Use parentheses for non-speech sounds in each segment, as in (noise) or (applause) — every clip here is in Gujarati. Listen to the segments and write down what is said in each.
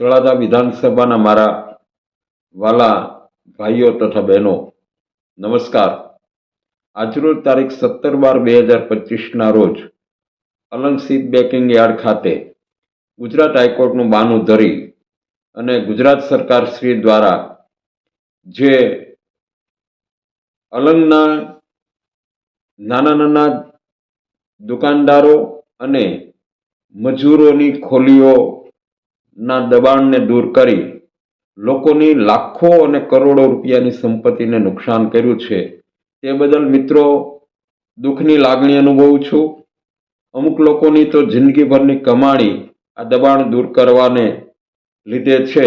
તળાજા વિધાનસભાના મારા વાલા ભાઈઓ તથા બહેનો, નમસ્કાર. આજરોજ તારીખ સત્તર બાર બે હજાર પચીસના રોજ અલંગ સીપ બેકિંગ યાર્ડ ખાતે ગુજરાત હાઈકોર્ટનું બાનું ધરી અને ગુજરાત સરકાર શ્રી દ્વારા જે અલંગના નાના નાના દુકાનદારો અને મજૂરોની ખોલીઓના દબાણને દૂર કરી લોકોની લાખો અને કરોડો રૂપિયાની સંપત્તિને નુકસાન કર્યું છે. તે બદલ મિત્રો દુઃખની લાગણી અનુભવું છું. અમુક લોકોની તો જિંદગીભરની કમાણી આ દબાણ દૂર કરવાને લીધે છે,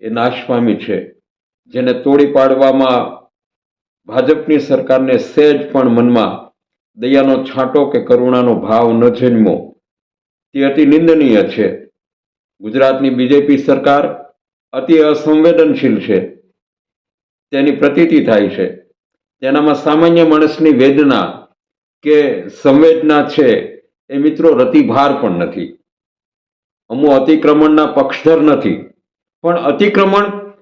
એ નાશ પામી છે. જેને તોડી પાડવામાં ભાજપની સરકારને સહેજ પણ મનમાં દયાનો છાંટો કે કરુણાનો ભાવ ન જન્મો. તે અતિ નિંદનીય છે. ગુજરાતની બીજેપી સરકાર અતિ અસંવેદનશીલ છે. તેની પ્રતીતિ થાય છે. તેનામાં સામાન્ય માણસની વેદના કે સંવેદના છે એ મિત્રો રતિભાર પણ નથી. અમુ અતિક્રમણના પક્ષધર નથી. પણ અતિક્રમણ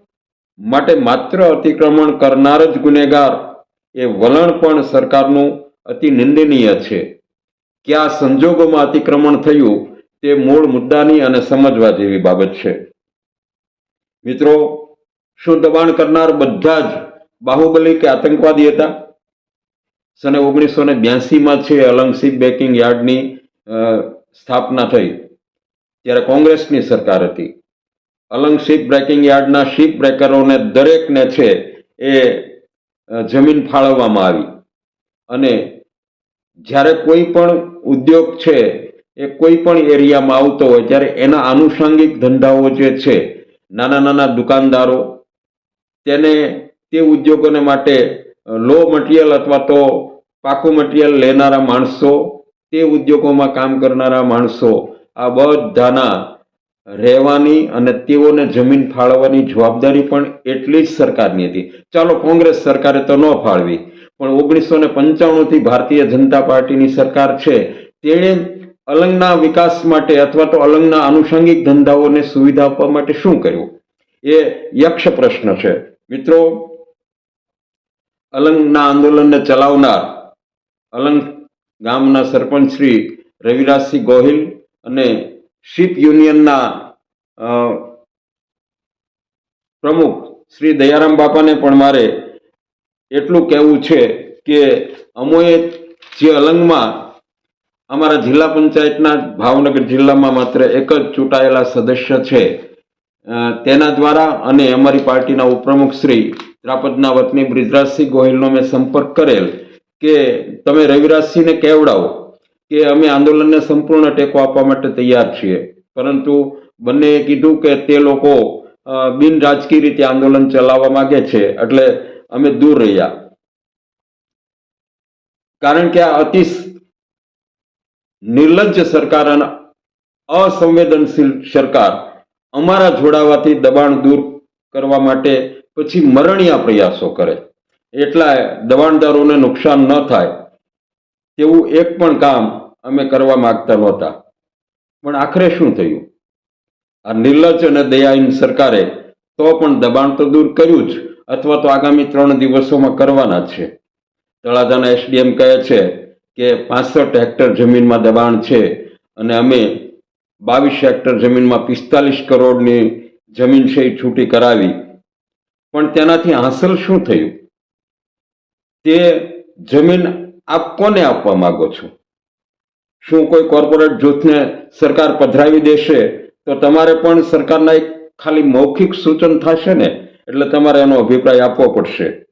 માટે માત્ર અતિક્રમણ કરનાર જ ગુનેગાર એ વલણ પણ સરકારનું અતિ નિંદનીય છે. કયા સંજોગોમાં અતિક્રમણ થયું તે મૂળ મુદ્દાની અને સમજવા જેવી બાબત છે. મિત્રો, શું દબાણ કરનાર બધા જ બાહુબલી કે આતંકવાદી હતા? સને ઓગણીસો ને બ્યાસીમાં છે અલંગસી બેકિંગ યાર્ડની સ્થાપના થઈ. ત્યારે કોંગ્રેસની સરકાર હતી. અલંગ શીપ બ્રેકિંગ યાર્ડના શીપ બ્રેકરોને દરેકને છે એ જમીન ફાળવવામાં આવી. અને જ્યારે કોઈ પણ ઉદ્યોગ છે એ કોઈ પણ એરિયામાં આવતો હોય ત્યારે એના આનુષાંગિક ધંધાઓ જે છે, નાના નાના દુકાનદારો, તેને તે ઉદ્યોગોને માટે લો મટીરિયલ અથવા તો પાકું મટીરિયલ લેનારા માણસો, તે ઉદ્યોગોમાં કામ કરનારા માણસો, આ બધાના રહેવાની અને તેઓને જમીન ફાળવવાની જવાબદારી પણ એટલી જ સરકારની હતી. ચાલો કોંગ્રેસ સરકારે તો ન ફાળવી, પણ ઓગણીસો ને પંચાણુંથી ભારતીય જનતા પાર્ટીની સરકાર છે, તેણે અલંગના વિકાસ માટે અથવા તો અલંગના આનુષંગિક ધંધાઓને સુવિધા આપવા માટે શું કર્યું? એ યક્ષ પ્રશ્ન છે. મિત્રો, અલંગના આંદોલનને ચલાવનાર અલંગ ગામના સરપંચ શ્રી રવિરાજસિંહ ગોહિલ અને શીપ યુનિયનના પ્રમુખ શ્રી દયારામ બાપાને પણ મારે એટલું કહેવું છે કે અમોએ જે અલંગમાં અમારા જિલ્લા પંચાયતના ભાવનગર જિલ્લામાં માત્ર એક જ ચૂંટાયેલા સદસ્ય છે. તેના દ્વારા અને અમારી પાર્ટીના ઉપપ્રમુખ શ્રી ત્રાપદના વતની બ્રિજરાજસિંહ ગોહિલનો મેં સંપર્ક કરેલ કે તમે રવિરાજસિંહને કહેવડાવો કે અમે આંદોલનને સંપૂર્ણ ટેકો આપવા માટે તૈયાર છીએ. પરંતુ બંનેએ કીધું કે તે લોકો બિન રાજકીય રીતે આંદોલન ચલાવવા માંગે છે, એટલે અમે દૂર રહ્યા. કારણ કે આ અતિ નિર્લજ્જ સરકાર અને અસંવેદનશીલ સરકાર અમારા જોડાવાથી દબાણ દૂર કરવા માટે પછી મરણિયા પ્રયાસો કરે. એટલા દબાણદારોને નુકસાન ન થાય તેવું એક પણ કામ અમે કરવા માગતા નહોતા. પણ આખરે શું થયું? આ નિર્લજ્જ અને દયાહીન સરકારે તો પણ દબાણ તો દૂર કર્યું જ, અથવા તો આગામી ત્રણ દિવસોમાં કરવાના છે. તળાજાના એસડીએમ કહે છે કે પાસઠ હેક્ટર જમીનમાં દબાણ છે અને અમે બાવીસ હેક્ટર જમીનમાં પિસ્તાલીસ કરોડની જમીન છે એ છૂટી કરાવી. પણ તેનાથી હાંસલ શું થયું? તે જમીન આપ કોને આપવા માગો છો? શું કોઈ કોર્પોરેટ જૂથને સરકાર પધરાવી દેશે? તો તમારે પણ સરકારના એક ખાલી મૌખિક સૂચન થશે ને? એટલે તમારે એનો અભિપ્રાય આપવો પડશે.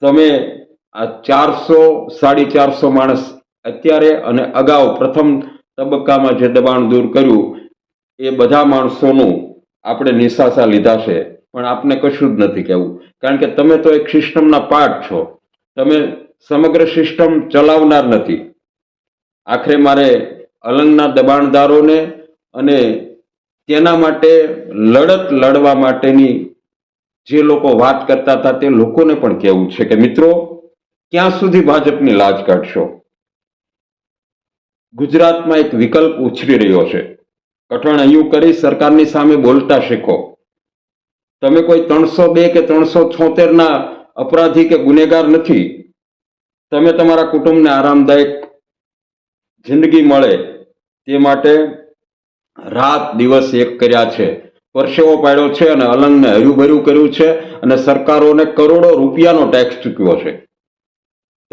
તમે આ ચારસો, સાડી ચારસો માણસ અત્યારે અને અગાઉ પ્રથમ તબક્કામાં જે દબાણ દૂર કર્યું, એ બધા માણસોનું આપણે નિશાસા લીધા છે. પણ આપને કશું જ નથી કહેવું. કારણ કે તમે તો એક સિસ્ટમના પાર્ટ છો. તમે સમગ્ર સિસ્ટમ ચલાવનાર નથી. આખરે મારે અલંગના દબાણદારોને અને તેના માટે લડત લડવા માટેની જે લોકો વાત કરતા હતા તે લોકોને પણ કહેવું છે કે મિત્રો ક્યાં સુધી ભાજપની લાજ કાઢશો? ગુજરાતમાં એક વિકલ્પ ઉછરી રહ્યો છે. કઠણ અયું કરી સરકારની સામે બોલતા શીખો. તમે કોઈ ત્રણસો બે કે ત્રણસો છોતેરના અપરાધી કે ગુનેગાર નથી. તમે તમારા કુટુંબને આરામદાયક જિંદગી મળે તે માટે રાત દિવસ એક કર્યા છે. પરસેવો પાડ્યો છે અને અલંગને હર્યુભર્યું કર્યું છે અને સરકારોને કરોડો રૂપિયાનો ટેક્સ ચૂક્યો છે.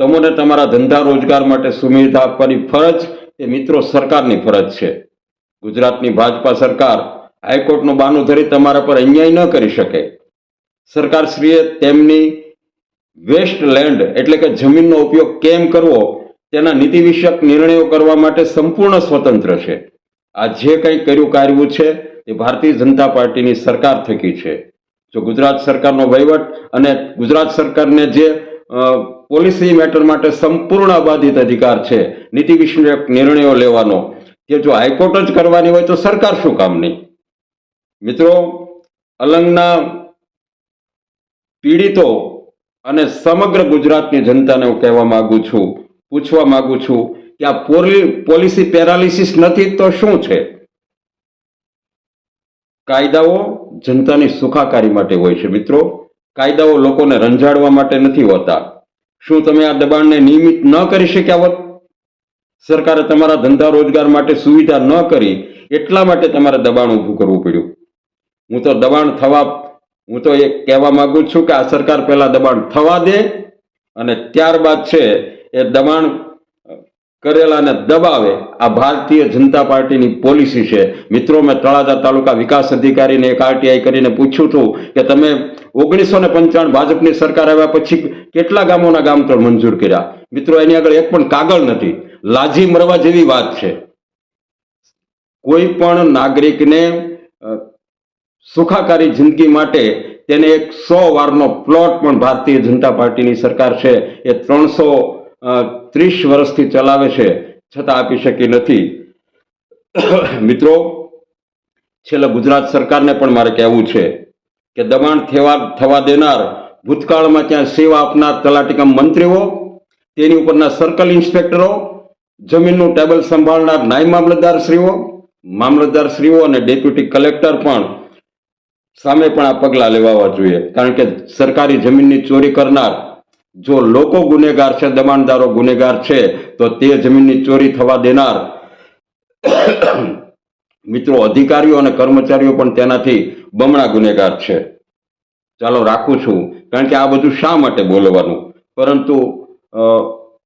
તમને તમારા ધંધા રોજગાર માટે સુવિધા આપવાની ફરજ એ મિત્રો સરકારની ફરજ છે. ગુજરાતની ભાજપા સરકાર હાઈકોર્ટનું બાનું ધરી તમારા પર અન્યાય ન કરી શકે. સરકારશ્રીએ તેમની વેસ્ટ લેન્ડ એટલે કે જમીનનો ઉપયોગ કેમ કરવો તેના નીતિ વિષયક નિર્ણયો કરવા માટે સંપૂર્ણ સ્વતંત્ર છે. આ જે કંઈ કર્યું કાર્યું છે એ ભારતીય જનતા પાર્ટીની સરકાર થકી છે. જો ગુજરાત સરકારનો વહીવટ અને ગુજરાત સરકારને જે પોલિસી મેટર માટે સંપૂર્ણ અબાધિત અધિકાર છે. નીતિ વિષયક નિર્ણયો લેવાનો. કે જો હાઈકોર્ટ જ કરવાની હોય તો સરકાર શું કામની મિત્રો, અલંગના પીડિતો અને સમગ્ર ગુજરાતની જનતાને હું કહેવા માંગુ છું, પૂછવા માંગુ છું કે આ પોલી, પોલિસી પેરાલિસિસ નથી તો શું છે? કાયદાઓ જનતાની સુખાકારી માટે હોય છે મિત્રો. કાયદાઓ લોકોને રંજાડવા માટે નથી હોતા. શું તમે આ દબાણને નિયમિત ન કરી શક્યા હોત? સરકારે તમારા ધંધા રોજગાર માટે સુવિધા ન કરી, એટલા માટે તમારે દબાણ ઊભું કરવું પડ્યું. હું તો દબાણ થવા, હું તો એ કહેવા માંગુ છું કે આ સરકાર પહેલાં દબાણ થવા દે અને ત્યારબાદ છે એ દબાણ કરેલાને દબાવે આ ભારતીય જનતા પાર્ટીની પોલિસી છે. મિત્રો, મેં તળાજા તાલુકા વિકાસ અધિકારીને એક આરટીઆઈ કરીને પૂછ્યું હતું કે તમે ઓગણીસો ને પંચાણું ભાજપની સરકાર આવ્યા પછી કેટલા ગામોના ગામ તો મંજૂર કર્યા? મિત્રો, એની આગળ એક પણ કાગળ નથી. લાજી મરવા જેવી વાત છે. કોઈ પણ નાગરિકને સુખાકારી જિંદગી માટે તેને એક સો વારનો પ્લોટ પણ ભારતીય જનતા પાર્ટીની સરકાર છે. એ ત્રણસો ત્રીસ વર્ષથી ચલાવે છે, છતાં આપી શકી નથી. મિત્રો, છેલ્લે ગુજરાત સરકારને પણ મારે કહેવું છે કે દબાણ થવા થવા દેનાર ભૂતકાળમાં ત્યાં સેવા આપનાર તલાટીકમ મંત્રીઓ, તેની ઉપરના સર્કલ ઇન્સ્પેક્ટરો, જમીનનું ટેબલ સંભાળનાર નાયબ મામલતદારશ્રીઓ મામલતદારશ્રીઓ અને ડેપ્યુટી કલેક્ટર પણ સામે પણ આ પગલાં લેવાવા જોઈએ. કારણ કે સરકારી જમીનની ચોરી કરનાર જો લોકો ગુનેગાર છે, દબાણદારો ગુનેગાર છે, તો તે જમીનની ચોરી થવા દેનાર મિત્રો અધિકારીઓ અને કર્મચારીઓ પણ તેનાથી બમણા ગુનેગાર છે. ચાલો રાખું છું, કારણ કે આ બધું શા માટે બોલવાનું? પરંતુ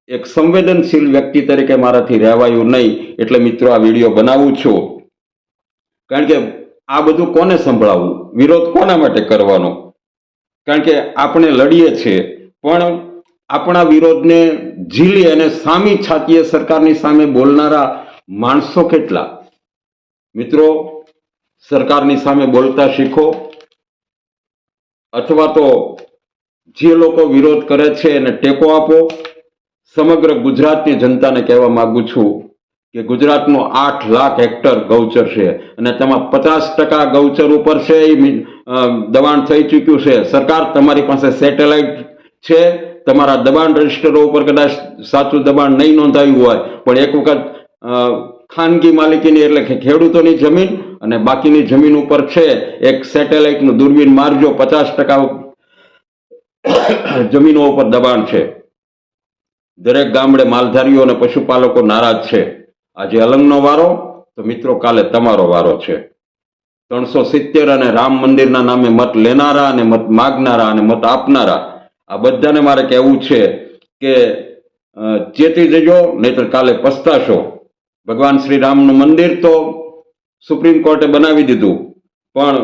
એક સંવેદનશીલ વ્યક્તિ તરીકે મારાથી રહેવાયું નહીં, એટલે મિત્રો આ વીડિયો બનાવું છું. કારણ કે આ બધું કોને સંભળાવવું વિરોધ કોના માટે કરવાનો? કારણ કે આપણે લડીએ છીએ. પણ આપણા વિરોધને ઝીલી અને સામી છાતીએ સરકારની સામે બોલનારા માણસો કેટલા? મિત્રો, સરકારની સામે બોલતા શીખો. અથવા તો જે લોકો વિરોધ કરે છે એને ટેકો આપો. સમગ્ર ગુજરાતની જનતાને કહેવા માંગુ છું કે ગુજરાતનું આઠ લાખ હેક્ટર ગૌચર છે અને તેમાં પચાસ ટકા ગૌચર ઉપર છે એ દબાણ થઈ ચૂક્યું છે. સરકાર તમારી પાસે સેટેલાઇટ છે. તમારા દબાણ રજિસ્ટરો ઉપર કદાચ સાચું દબાણ નહીં નોંધાયું હોય, પણ એક વખત ખાનગી માલિકીની એટલે કે ખેડૂતોની જમીન અને બાકીની જમીન ઉપર છે એક સેટેલાઇટનું દૂરબીન મારજો, પચાસ ટકા (coughs) જમીનો ઉપર દબાણ છે. દરેક ગામડે માલધારીઓ અને પશુપાલકો નારાજ છે. આજે અલંગનો વારો, તો મિત્રો કાલે તમારો વારો છે. ત્રણસો સિત્તેર અને રામ મંદિરના નામે મત લેનારા અને મત માગનારા અને મત આપનારા આ બધાને મારે કહેવું છે કે ચેતી જજો, નહીતર કાલે પસ્તાશો. ભગવાન શ્રી રામનું મંદિર તો સુપ્રીમ કોર્ટે બનાવી દીધું, પણ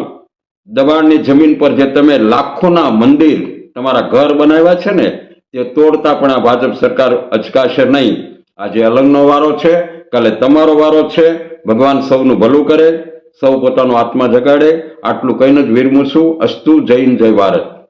દબાણની જમીન પર જે તમે લાખોના મંદિર તમારા ઘર બનાવ્યા છે ને, તે તોડતા પણ આ ભાજપ સરકાર અચકાશે નહીં. આજે અલંગનો વારો છે, કાલે તમારો વારો છે, ભગવાન સૌનું ભલું કરે, સૌ પોતાનો આત્મા જગાડે, આટલું કહીને જ વિરમું છું. અસ્તુ જૈન જય ભારત.